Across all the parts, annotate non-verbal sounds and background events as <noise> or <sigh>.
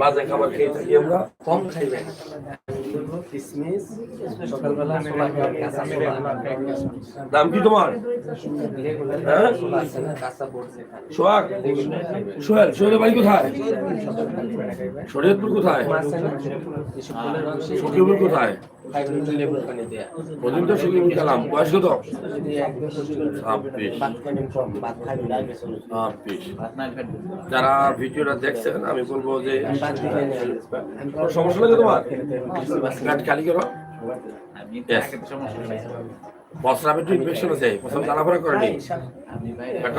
বাজে খাবার খেয়ে থাকি আমরা, কম কি তোমার? হ্যাঁ? সোহাগ, সোহেল, সোহেলের বাড়ি কোথায়? শরীয়তপুর কোথায়? কোথায়? লেবুর পানি দেয়া। বয়স কত ছাব্বিশ। ছাব্বিশ। যারা ভিডিওটা দেখছেন আমি বলব যে কোনো সমস্যা লাগে তোমার? খালি করো. বস্ত্রাবে একটু ইনফেকশন আছে প্রথম করেনি।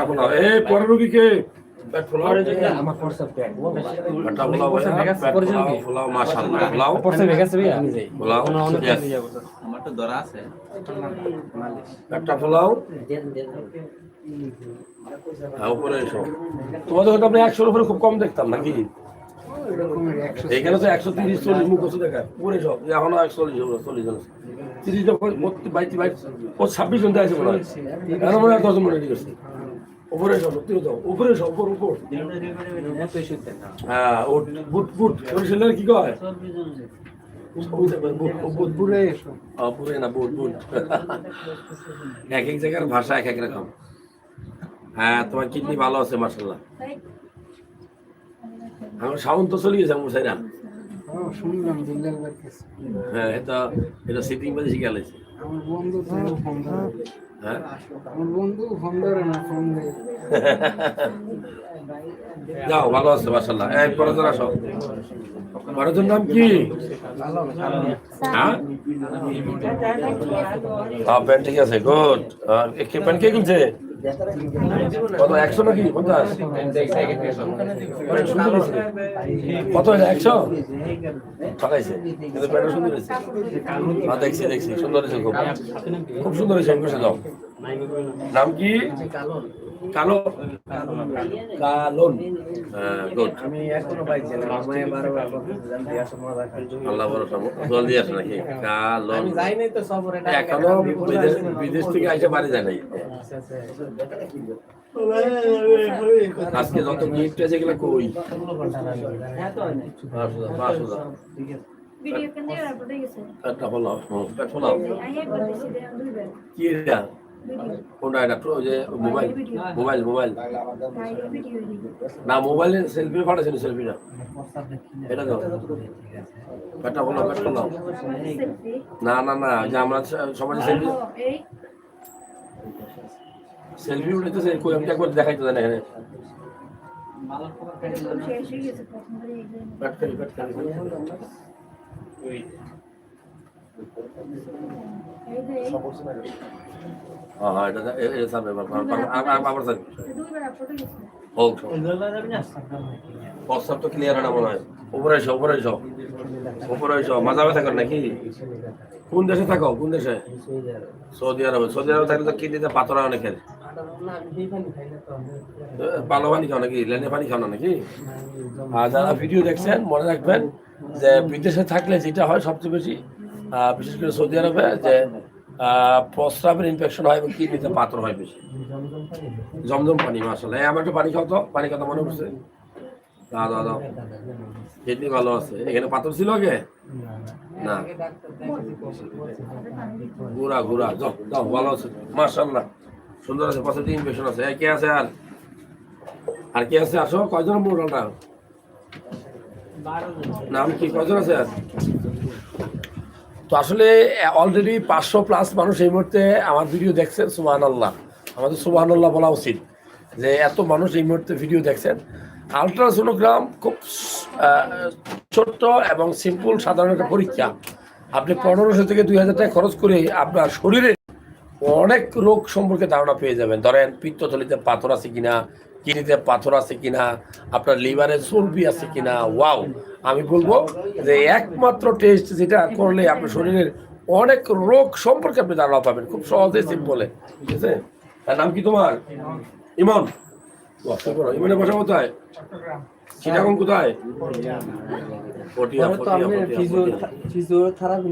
ফোলাও এই পরের রুগীকে তোমাদের আমরা একশোর উপরে খুব কম দেখতাম নাকি? এখানে তো একশো তিরিশ চল্লিশ মুখ ওষুধ দেখায় উপরে সব এখনও একশো চল্লিশ চল্লিশ জন তিরিশ বাইশ বাইশ ও ছাব্বিশ জন আছে মনে হয়। এখন মনে হয় দশ মনে হয় করছে উপরে সব সত্যি কথা উপরে সব উপর উপর। হ্যাঁ বুট বুট কি কয়? এক এক জায়গার ভাষা এক এক রকম। হ্যাঁ তোমার কিডনি ভালো আছে মার্শাল্লাহ আমার সাউন্ড তো চলে গেছে আমার সাইরা কাছে হ্যাঁ এটা এটা সিটিং বাজে শিখে আমার বন্ধু হ্যাঁ? আমার বন্ধু ফোন ধরে না ফোন যাও ভালো আছে মাসাল্লাহ এই পরের আসো। পরের নাম কি? হ্যাঁ? হ্যাঁ প্যান্ট ঠিক আছে গুড। আর কে প্যান্ট কে কিনছে কত, একশো নাকি? পঞ্চাশ? কত একশো? ঠকাইছে। কিন্তু প্যান্টটা সুন্দর হয়েছে। হ্যাঁ দেখছি দেখছি। সুন্দর হয়েছে খুব। খুব সুন্দর হয়েছে, অঙ্কুশে যাও নাম কি? কালো। কালন। গুড আমি এখনও পাইছি না আমায় বারবার জানতে আসো আল্লাহ বড় জলদি আসে নাকি? কালন। আমি যাই নাই তো সবরে এখনও বিদেশ থেকে আইসে বাড়ি যায় নাই। আজকে যত গিফট আছে এগুলো কই? কি এটা? কোনটা এটা? যে মোবাইল মোবাইল মোবাইল। না মোবাইলে সেলফি এটা দাও পেটটা ফলাও পেট না না না যে আমরা সবাই সেলফি এই। সেলফি উঠেছে কই আমি একবার দেখাইতে দেন এখানে। হয়ে হ্যাঁ হ্যাঁ তো ক্লিয়ার না মনে হয়। উপরে এসো উপরে এসো। উপরে ব্যথা কর নাকি? কোন দেশে থাকো? কোন দেশে? সৌদি আরবে। সৌদি আরবে থাকলে তো কিডনিতে পাথর হয় অনেকের। ভালো পানি খাও নাকি? লেনে পানি খাও নাকি? আর যারা ভিডিও দেখছেন, মনে রাখবেন যে বিদেশে থাকলে যেটা হয় সবচেয়ে বেশি বিশেষ করে সৌদি আরবে, যে প্রস্রাবের ইনফেকশন হয় এবং কিডনিতে পাথর হয় বেশি। জমজম পানি মাসাল্লাহ আমার একটু পানি খাও তো। পানি কথা মনে পড়ছে। দাও দাও কিডনি ভালো আছে। এখানে পাথর ছিল আগে? না। যাও দাও ভালো আছে? মাসাল্লাহ সুন্দর আছে পাশে ইনফেকশন আছে। এই কে আছে আর? আর কে আছে? আসো, কয়জন মোটালটা নাম কি? কয়জন আছে আর? তো আসলে অলরেডি পাঁচশো প্লাস মানুষ এই মুহূর্তে আমার ভিডিও দেখছেন সুবাহ আল্লাহ আমাদের সুবাহ আল্লাহ বলা উচিত যে, এত মানুষ এই মুহূর্তে ভিডিও দেখছেন। আলট্রাসোনোগ্রাম খুব ছোট্ট এবং সিম্পল সাধারণ একটা পরীক্ষা। আপনি পনেরোশো থেকে দুই হাজার টাকা খরচ করে আপনার শরীরে অনেক রোগ সম্পর্কে ধারণা পেয়ে যাবেন। ধরেন, পিত্তথলিতে পাথর আছে কিনা, কিডনিতে পাথর আছে কিনা, আপনার লিভারে চর্বি আছে কিনা, ওয়াও। আমি বলব যে একমাত্র টেস্ট যেটা করলে আপনার শরীরের অনেক রোগ সম্পর্কে আপনি ধারণা পাবেন। খুব সহজে সিম্পলে ঠিক আছে? তার নাম কি তোমার? ইমন। ইমনের বসা কোথায়? চিটাগং কোথায়? পটিয়া। ফিজিওথেরাপি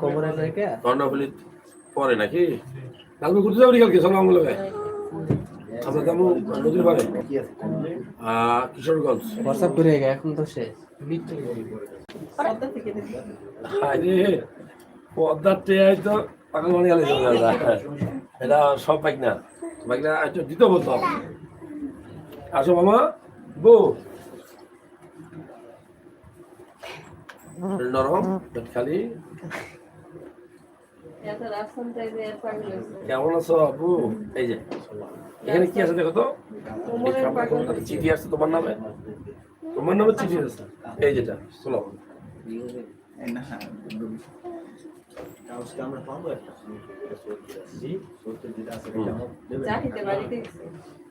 কোমরে কর্ণফুলি পরে নাকি? কালকে ঘুরতে যাব কালকে সকাল আমগুলো আমরা যাব নদীর পাড়ে। কিশোরগঞ্জ। হোয়াটসঅ্যাপ করে এখন তো শেষ। আরে পদ্মার টেয়াই তো পাগল মানে গেলে এটা সব বাইক না। বাইক না আচ্ছা দিতে বলতো। আসো মামা বউ। নরম খালি। কেমন আছো আপু? এই যে এখানে কি আছে দেখো তো? চিঠি আছে তোমার নামে? তোমার নামে চিঠি আছে। এই যেটা চলো না বসরামে দানা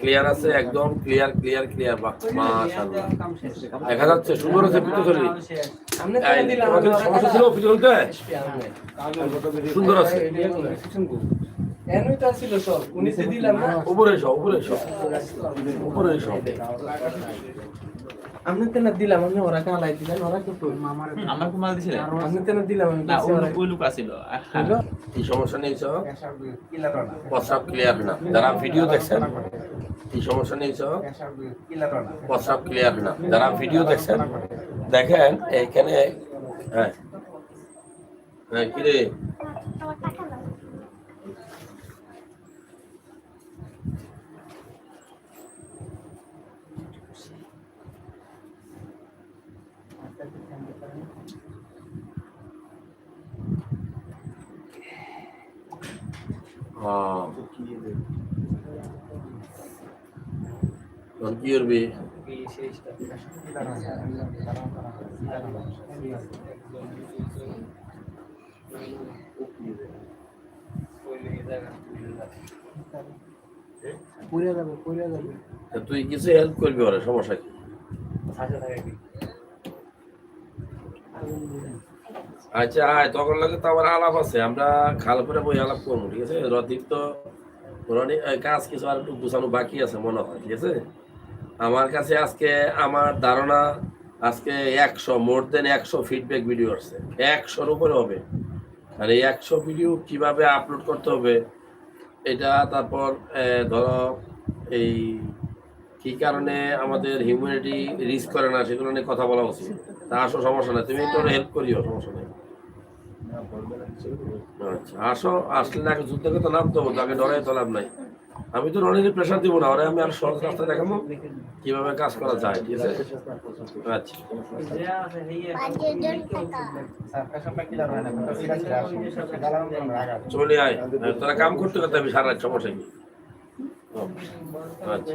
ক্লিয়ার আছে একদম ক্লিয়ার ক্লিয়ার ক্লিয়ার মাশাআল্লাহ। দেখা যাচ্ছে সুন্দর আছে পিতো চলি এই, তোমার কিন্তু সমস্যা ছিল পিতো চলতে সুন্দর আছে। উপরে সব উপরে সব। উপরে এসো আমি তো না দিলাম আমি ওরা কালাই দিলেন? ওরা কি করবে আমার মাল আমি দিলাম আমি না ওই লোক আছিল। হলো? কি সমস্যা নিয়েছ প্রস্রাব ক্লিয়ার না। যারা ভিডিও দেখছেন কি সমস্যা নিয়েছ প্রস্রাব ক্লিয়ার না। যারা ভিডিও দেখছেন দেখেন এখানে হ্যাঁ। হ্যাঁ কিরে কি করবি? তুই কিছু হেল্প করবি ওরা সমস্যা কি? আচ্ছা আয়, তখন লাগে তো আমার আলাপ আছে, আমরা খাল করে বই আলাপ করব, ঠিক আছে? রদীপ তো কাজ কিছু আর একটু গুছানো বাকি আছে মনে হয়, ঠিক আছে? আমার কাছে আজকে আমার ধারণা, আজকে একশো, মোর দেন একশো ফিডব্যাক ভিডিও আসছে। একশোর উপরে হবে। আর এই একশো ভিডিও কীভাবে আপলোড করতে হবে, এটা তারপর ধরো, এই কি কারণে আমাদের হিউম্যানিটি রিস্ক করে না, সেগুলো নিয়ে কথা বলা উচিত। তা আসো, সমস্যা নাই। তুমি একটু হেল্প করিও, সমস্যা নেই। আচ্ছা আসো, আসলে আগে ডরে তো লাভ নাই। আমি তো রনির প্রেশার দিব না, ওরা আমি আর সহজ রাস্তা দেখাবো কীভাবে কাজ করা যায়, ঠিক আছে? আচ্ছা। চলে আয়, তোরা কাম করতে করতে আমি সারা রাত সমস্যা কি আচ্ছা।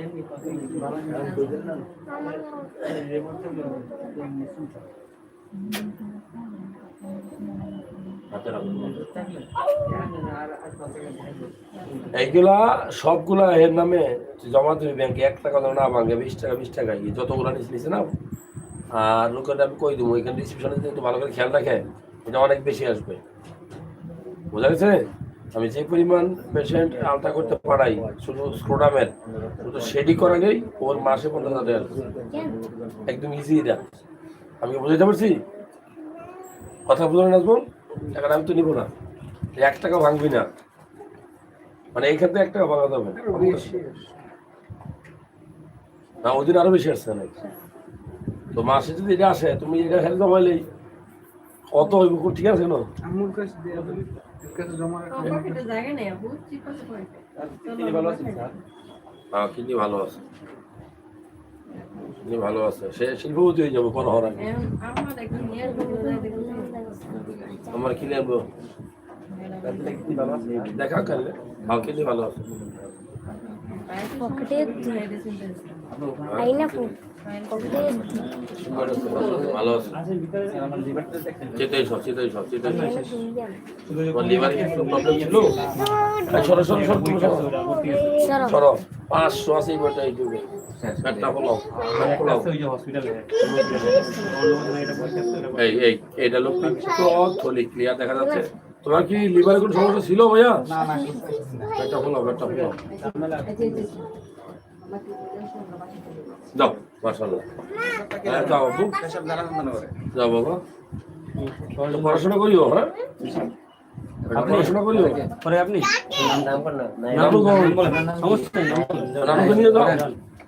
এইগুলা সবগুলা এর নামে জমা দেবে ব্যাংকে এক টাকা যেন না ভাঙে, বিশ টাকা বিশ টাকা কি? যতগুলো নিচে নিচে না আর লোকের আমি কই দেবো? এখানে রিসিপশনে যদি একটু ভালো করে খেয়াল রাখে এটা অনেক বেশি আসবে। বোঝা গেছে? আমি যে পরিমাণ পেশেন্ট আলতা করতে পারাই, শুধু স্ক্রোডামের শুধু সেডি করা গেই ওর মাসে পঞ্চাশ হাজার একদম ইজি এটা। আমি বুঝাইতে পারছি? কথা বুঝলেন নাজমুল? টাকাটা আমি তো নিবো না। এক টাকা ভাঙবি না। মানে এইখান থেকে এক টাকা ভাঙা যাবে না ওই দিন আরও বেশি আসছে না তো মাসে যদি এটা আসে তুমি এটা হেলে জমাইলেই কত হইব ঠিক আছে না কিডনি ভালো আছে। কিডনি ভালো আছে। সে শিল্পপতি হয়ে যাব কোনো হওয়ার তোমার কি নেব দেখা করলে কালকে। নিয়ে ভালো হবে। ভালো আছে। চেতাই সব ছোট সব চেতাই তোমার লিভার কিছু প্রবলেম পাঁচশো আছে এটা থলি ক্লিয়ার দেখা যাচ্ছে। তোমার কি লিভারে কোনো সমস্যা ছিল ভাইয়া? না না পেটটা ফোলাও পেটটা ফোলাও যাও মার্শাল্লাহ হ্যাঁ যাও বাবু। যাও বাবা। পড়াশোনা করিও হ্যাঁ? পড়াশোনা করিও? পরে আপনি? নাম নাম কর না নানু কই? সমস্যা নেই নানুকে নিয়ে যাও।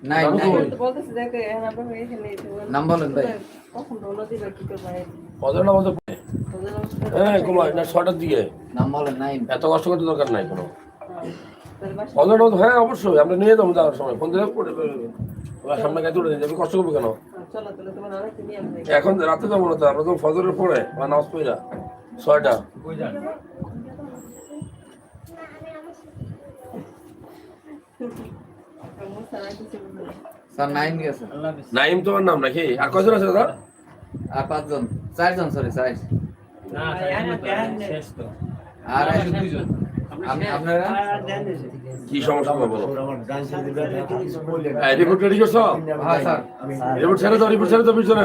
নাই নানু নাই কই? বলতেছে দেখে এখন আপনার এখানে নাম বলেন ভাই। কখন রওনা দিবে কি করবে? কজন আমাদের হ্যাঁ কুমার না ছটার দিকে। নাম বলেন নাই এত কষ্ট করতে দরকার নাই কোনো। হ্যাঁ অবশ্যই আমরা নিয়ে যাব যাওয়ার সময়। ফোন দিলে পড়ে ওরা সামনে গাড়ি তুলে যাবে কষ্ট করবে কেন? আসবে। এখন রাতে যাব না তো আমরা তো ফজরের পরে বা নামাজ পড়া ছয়টা। <laughs> স্যার নাইন গেছে। নাইম তোমার নাম নাকি? আর কজন আছে দাদা? আর পাঁচজন। চারজন সরি চার। আর দুইজন। আপনারা? কি সমস্যা বলো? রিপোর্ট রেডি করছ? হ্যাঁ স্যার। রিপোর্ট ছেড়ে দাও রিপোর্ট ছেড়ে দাও পিছনে।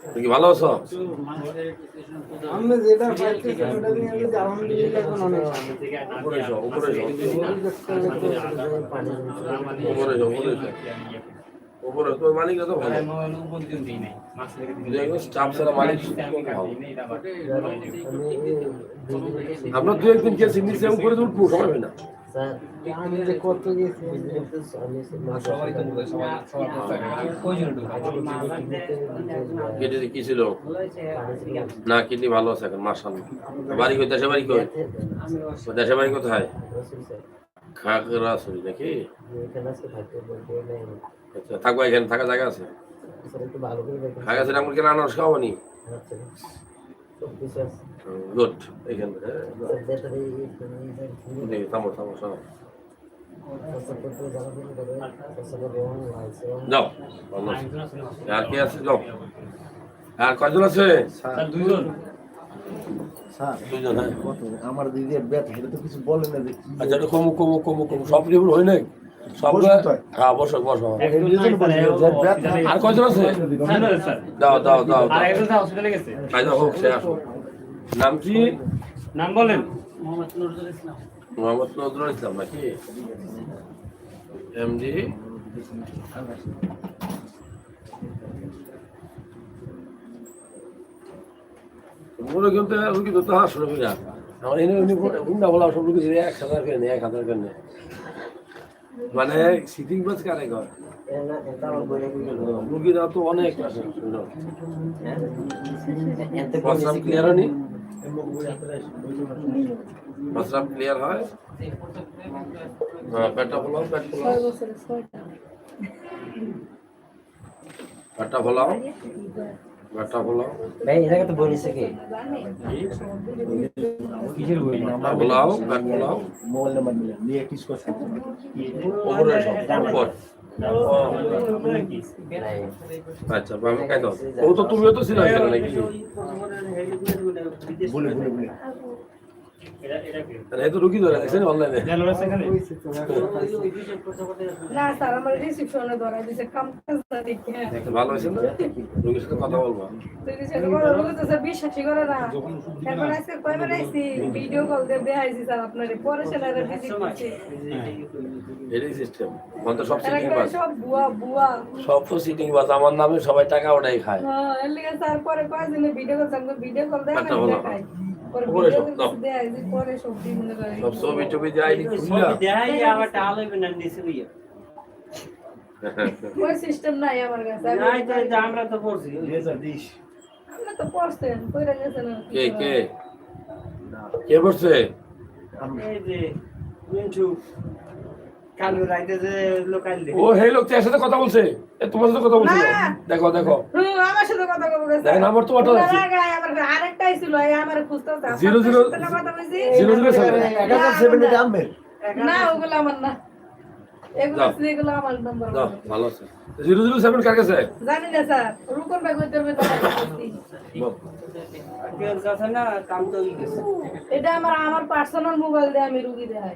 তুমি ভালো আছো? আমরা যেটা পাইতেছি ওটা নিয়ে আমি আলহামদুলিল্লাহ এখন অনেক উপরে যাও উপরে যাও। উপরে যাও উপরে যাও। উপরে তোমার মালিক তো ভালো। স্টাফ ছাড়া মালিক আমরা দু একদিন গেছি নিচে উপরে উঠবো সময় হয় না। আমি যে কত গেছি কেটে যে কি ছিল? না কিডনি ভালো আছে এখন বাড়ি কই দেশে বাড়ি কই? দেশে বাড়ি কোথায়? খাগড়াছড়ি নাকি? আচ্ছা থাকব এখানে থাকা জায়গা আছে? একটু ভালো খাগড়াছড়ি আমার কেন আনারস খাওয়ানি গুড এখানে হ্যাঁ থামো থামো থামো। যাও আর কে আছে? যাও। আর কয়জন আছে? দুইজন। স্যার দুইজন হ্যাঁ। আমার দিদি ব্যথা তো কিছু বলে না আচ্ছা কমু কমু কমু কমু সব রিপোর্ট হয় নাই? হ্যাঁ আর কয়জন আছে? দাও দাও দাও আর দাও একজন স্যার হসপিটালে গেছে। হোক সে আসো নাম কি? নাম বলেন। মোহাম্মদ নজরুল ইসলাম। নাকি? এমডি? কিন্তু রুগী তো হাস রুগীরা আমার এনে উনি বলা সব ছিল এক হাজার করে নেয় এক হাজার মানে সিটিং বাস কারে কর? না এটা আমার বইরে গুলো রুগীরা তো অনেক এতে প্রস্রাব ক্লিয়ার হয়নি? প্রস্রাব ক্লিয়ার হয়? পেটটা ফোলাও পেট ফোলাও পেটটা ফোলাও পেটটা ফোলাও ভাই এটাকে তো বলিছে কি? কিসের বই? মোবাইল নাম্বার নিলেন নিয়ে কিস করছে উপরে এসো উপর আচ্ছা আমি খাই দাও ও তো তুমিও তো নাকি? বলে। এই তো রুগী ধরে দেখছেন অনলাইনে না স্যার আমার রিসিপশনে ধরা দিছে। কাম দেখে ভালো হয়েছে না? রুগীর সাথে কথা বলবা? বিশ্বাসই করে না। আজকে কয়বার আইছি? ভিডিও কল দিয়ে দেখাইছি স্যার আপনারে। পরে সেটা ভিজিট করছি। এটাই সিস্টেম তো সব সিটিং বাস। সব বুয়া বুয়া সব তো সিটিং বাস। আমার নামে সবাই টাকা ওটাই খায়। হ্যাঁ এর লিগে স্যার পরে কয়েকদিনে ভিডিও কল ভিডিও কল দেয় সব, দেয় সিস্টেম <laughs> নাই আমার কাছে আমরা তো পড়ছি। লেজার দিস আমরা তো পড়ছেন কইরা গেছেন কে। কে কে? বলছে আমরা এই যে মিন্টু কালু রাইতে যে লোকাল ও হে লোক তো এর সাথে কথা বলছে। এ তোমার সাথে কথা বলছিল। দেখো দেখো। আমার সাথে কথা দেখেন, আমার তো আছে। আরেকটাই ছিল এই আমার খুঁজতে জিরো জিরো- বলছি। Zero zero seven. এক হাজার সেভেন এটা আনবেন না ওগুলো আমার না। এগুলো যাও। ছিল, এগুলো আমার নাম্বার যাও ভালো আছে। জিরো জিরো সেভেন কার কাছে? জানি না স্যার। রুকন ভাই কইতে হবে তো কথা বলছি। বল। কেউ কাছে না কাম তো এটা আমার আমার পার্সোনাল মোবাইল দিয়ে আমি রুগী দেখাই।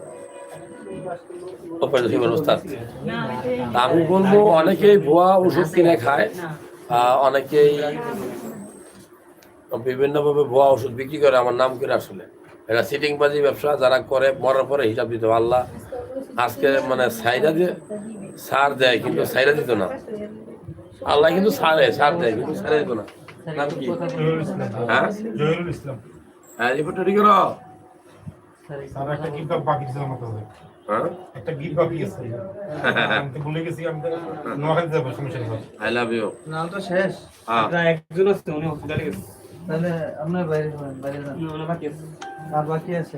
ব্যবস্থা আমি বলব অনেকেই ভুয়া ওষুধ কিনে খায় অনেকেই বিভিন্নভাবে ভুয়া ওষুধ বিক্রি করে আমার নাম করে আসলে। এটা সিটিং বাজি ব্যবসা যারা করে মরার পরে হিসাব দিতে হবে। আল্লাহ আজকে মানে সাইডা দিয়ে সার দেয় কিন্তু সাইডা দিত না। আল্লাহ কিন্তু সারে সার দেয় কিন্তু সারে দিত না। নাম কি? হ্যাঁ? হ্যাঁ রিপোর্টটা ঠিক করো। স্যার একটা গিফট বাকি ছিল একটা গিফট বাকি আছে। আমি তো ভুলে গেছি আমি নোয়াখালী যাব সমস্যা নেই আই লাভ ইউ নাম তো শেষ। হ্যাঁ। একজন আছে উনি হসপিটালে গেছে। তাহলে আপনার বাইরে বাইরে যান উনি বাকি আছে। আর বাকি আছে?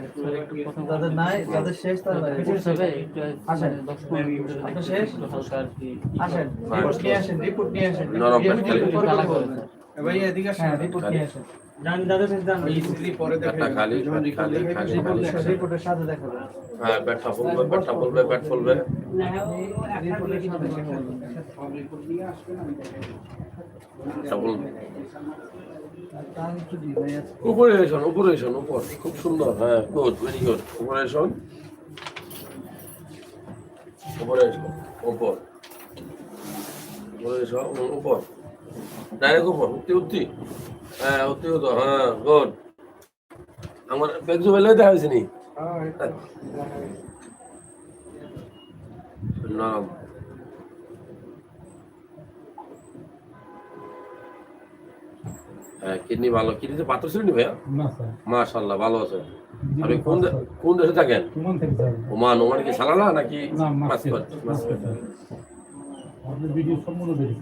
যাদের নাই যাদের শেষ তার আসেন। শেষ? আসেন। রিপোর্ট নিয়ে আসেন রিপোর্ট নিয়ে আসেন। রিপোর্ট নিয়ে আসেন। জান দাদা শেষ খালি খালি খালি। রিপোর্টের সাথে হ্যাঁ উপরে এসন উপরে এসন উপর। খুব সুন্দর হ্যাঁ গুড ভেরি গুড উপরে এসন উপরে এসো উপর। উপরে এসো উপর। ডাইরেক্ট উপর উঠতে উঠতি। হ্যাঁ উঠতে উঠো। হ্যাঁ গুড আমার বেলে দেখা হয়েছে নি? হ্যাঁ কিডনি ভালো। কিডনিতে পাথর ছিল নি ভাইয়া? মাশাল্লাহ ভালো আছে। আপনি কোন কোন দেশে থাকেন? Oman Oman. কি সালানা নাকি না মাস্কট মাস্কট ভিডিও সম্পূর্ণ দেখি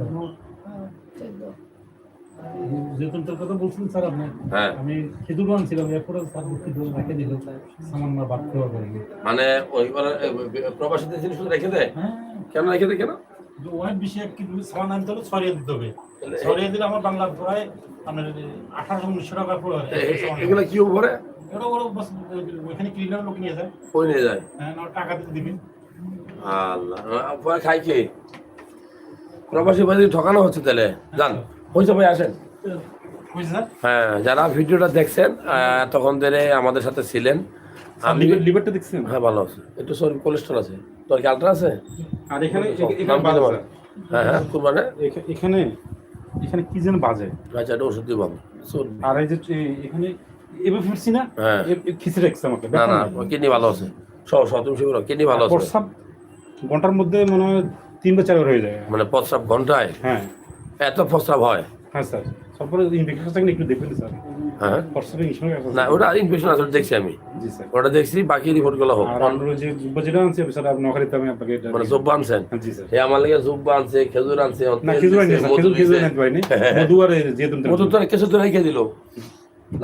যেহেতু তোর কথা বলছিলেন স্যার আপনি হ্যাঁ। আমি খেজুর আনছিলাম এরপরে স্যার খেজুর রেখে দিল। সামান্য বাড়তে হবে মানে ওই এ, প্রবাসীদের জিনিস রেখে দেয়? হ্যাঁ। কেন রেখে দেয় কেন? যে ওয়াইন বিষয়ে কিন্তু সামান আনতে হলে ছড়িয়ে দিতে হবে। ছড়িয়ে দিলে আমার বাংলা প্রায় আপনার আঠারোশো উনিশশো টাকা পুরো এগুলো কি উপরে? ওরা ওরা ওইখানে ক্লিনার লোক নিয়ে যায়। কই নিয়ে যায়? হ্যাঁ টাকা দিতে দিবি। আল্লাহ। আহ, খাই কে? প্রবাসী ভাই ঠকানো হচ্ছে তাহলে। জান হয়েছে ভাই আসেন। হ্যাঁ যারা ভিডিওটা দেখছেন আহ, তখন ধরে আমাদের সাথে ছিলেন। আমি লিভারটা দেখছেন? হ্যাঁ ভালো আছে। একটু শরীর কোলেস্ট্রল আছে। তোর কি আলট্রা আছে? আর এখানে? হ্যাঁ হ্যাঁ কোন মানে? এখানে এখানে কি যেন বাজে। আচ্ছা এটা ওষুধ দিব আর এই যে এখানে এবার ফিরছি না? হ্যাঁ। খিচে রাখছে আমাকে। না না কিডনি ভালো আছে। সব সব তুমি কিডনি ভালো আছে। প্রস্রাব ঘণ্টার মধ্যে মনে হয় তিন বা চারবার হয়ে যায়। মানে প্রস্রাব ঘন্টায়? হ্যাঁ। এত প্রস্রাব হয়। হ্যাঁ স্যার। তারপরে ইনফেকশন থাকলে একটু দেখবেন স্যার। হ্যাঁ। না ওটা ইনফেকশন আছে দেখছি আমি। জি স্যার। ওটা দেখছি বাকি রিপোর্টগুলো হোক। আর আমরা যে যেটা আনছি স্যার আপনি নখারিতে আমি আপনাকে এটা মানে জব্বা আনছেন? জি স্যার। এ আমার লাগে জুব্বা আনছে খেজুর আনছে না খেজুর আনি দিছে, স্যার। মধু খেজুর খেজুর আনতে পারিনি। মধু আর যে তুমি মধু তো কেসে তো রেখে দিল।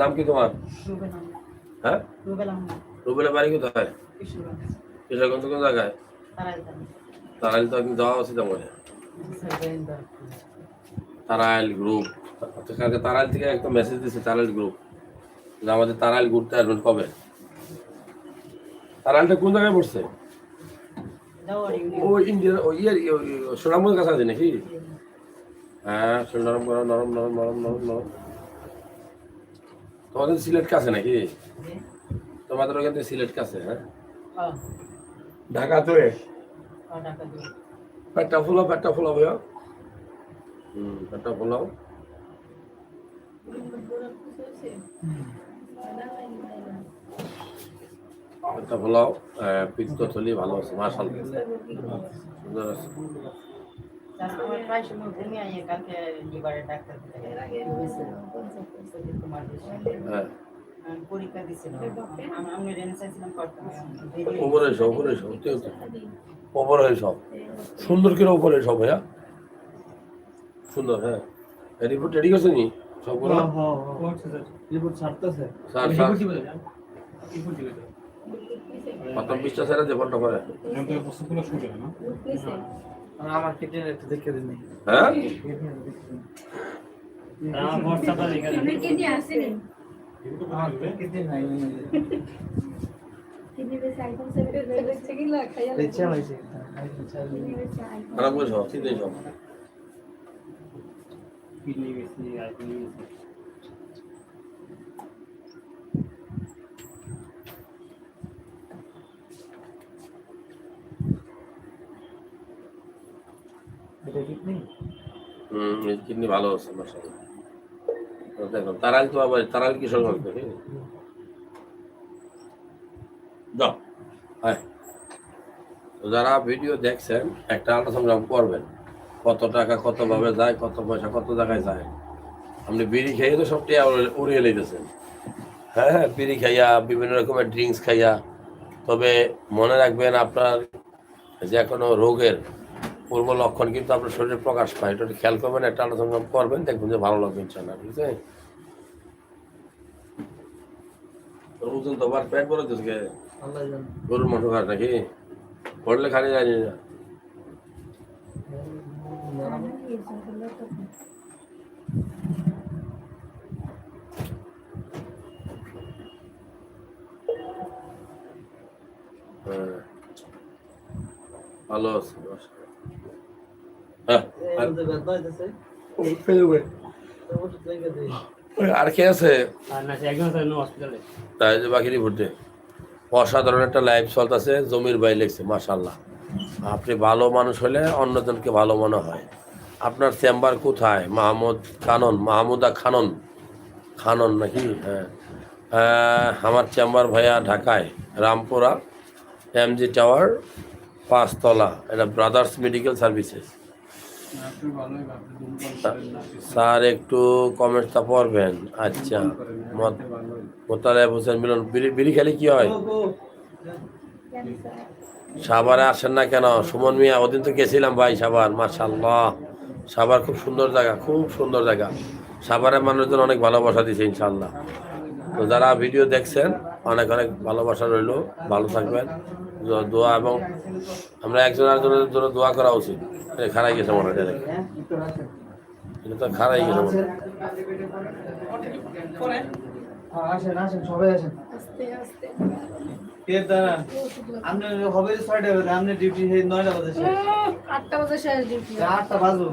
নাম কি তোমার? হ্যাঁ? রুবেলের বাড়ি কোথায়? কিশোরগঞ্জ। কোন জায়গায়? তারাইল তো একদিন যাওয়া উচিত আমার। তারাইল গ্রুপ কালকে তারাইল থেকে একটা মেসেজ দিছে তারাইল গ্রুপ যে আমাদের তারাইল ঘুরতে আসবেন কবে? তারাইলটা কোন জায়গায় পড়ছে? ও ইন্ডিয়ার ও ইয়ার সোনামুখের কাছে আছে নাকি? হ্যাঁ নরম নরম নরম নরম নরম নরম। নরম তোমাদের সিলেট কাছে নাকি? তোমাদের ওখান থেকে সিলেট কাছে হ্যাঁ? ঢাকা তো পেটটা ফুলাও পেটটা ফুলাও ভাইয়া হুম পেটটা ফুলাও পেটটা ফুলাও পিত্ত থলি ভালো আছে মার্শাল সুন্দর আছে। পরীক্ষা আমি উপরে এসো উঠতে উঠতে। সব সুন্দর করে উপরে সব ভাইয়া। সুন্দর হ্যাঁ। রিপোর্ট রেডি করছে নি সবগুলো রিপোর্ট ছাড়তেছে। Sir sir. প্রথম পৃষ্ঠা ছেড়ে যে ফোনটা করে আমার কিডনি একটু দেখে দিন হ্যাঁ? আপনি কি নিয়ে আসেনি কিডনি নাই কিডনি বেশি আইফোন সেভেন দেখছে কি না খাইয়া ইচ্ছা হয়েছে আইফোন খারাপ করে সব চিন্তাই সব এটা কিডনি হুম কিডনি ভালো আছে মাসাল্লাহ দেখো তারাল তো আবার তারাল কিশোর গল্প যাও হ্যাঁ তো যারা ভিডিও দেখছেন একটা আলোচনা করবেন কত টাকা কত ভাবে যায় কত পয়সা কত জায়গায় যায়। আপনি বিড়ি খাইয়ে তো সব টিয়া উড়ে- উড়িয়ে লেগেছেন হ্যাঁ হ্যাঁ বিড়ি খাইয়া বিভিন্ন রকমের ড্রিঙ্কস খাইয়া। তবে মনে রাখবেন আপনার যে কোনো রোগের পূর্ব লক্ষণ কিন্তু আপনার শরীরে প্রকাশ পায়। এটা খেয়াল করবেন একটা আলোচনা করবেন দেখবেন যে ভালো লাগবে ইনশাল্লাহ ঠিক আছে? তোর ওজন তো আবার পেট বলে আল্লাহ গরুর মাংস খাস নাকি? পড়লে খালি জানি না। হ্যাঁ। ভালো আছে হ্যাঁ আর- কে আছে? তাই যে বাকি রিপোর্ট অসাধারণ একটা লাইফ চলতেছে জমির বাই লেগছে মাশাল্লাহ আপনি ভালো মানুষ হলে অন্যজনকে ভালো মনে হয়। আপনার চেম্বার কোথায়? মাহমুদ খানন মাহমুদা খানন। খানন নাকি? হ্যাঁ। আমার চেম্বার ভাইয়া ঢাকায় রামপুরা এমজি টাওয়ার পাঁচতলা। এটা ব্রাদার্স মেডিকেল সার্ভিসেস। স্যার একটু কমেন্টটা পড়বেন। আচ্ছা। মত- মোতালেব হোসেন মিলন বিড়ি বিড়ি খেলে কি হয়? সাভারে আসেন না কেন? সুমন মিয়া ওদিন তো গেছিলাম ভাই সাভার মার্শাল্লাহ সাভার খুব সুন্দর জায়গা খুব সুন্দর জায়গা। সাভারের মানুষজন অনেক ভালোবাসা দিছে ইনশাল্লাহ তো যারা ভিডিও দেখছেন অনেক অনেক ভালোবাসা রইল। ভালো থাকবেন। দোয়া এবং আমরা একজন আরেকজনের জন্য দোয়া করা উচিত। খারাই গেছে মনে হয় এটা তো খারাই গেছে মনে আসেন আসেন সবাই আসেন। আস্তে আস্তে। কে দাঁড়ান আপনি হবে ছয়টা বাজে আপনি ডিউটি সেই নয়টা বাজে শেষ। আটটা বাজে শেষ ডিউটি আটটা বাজবো।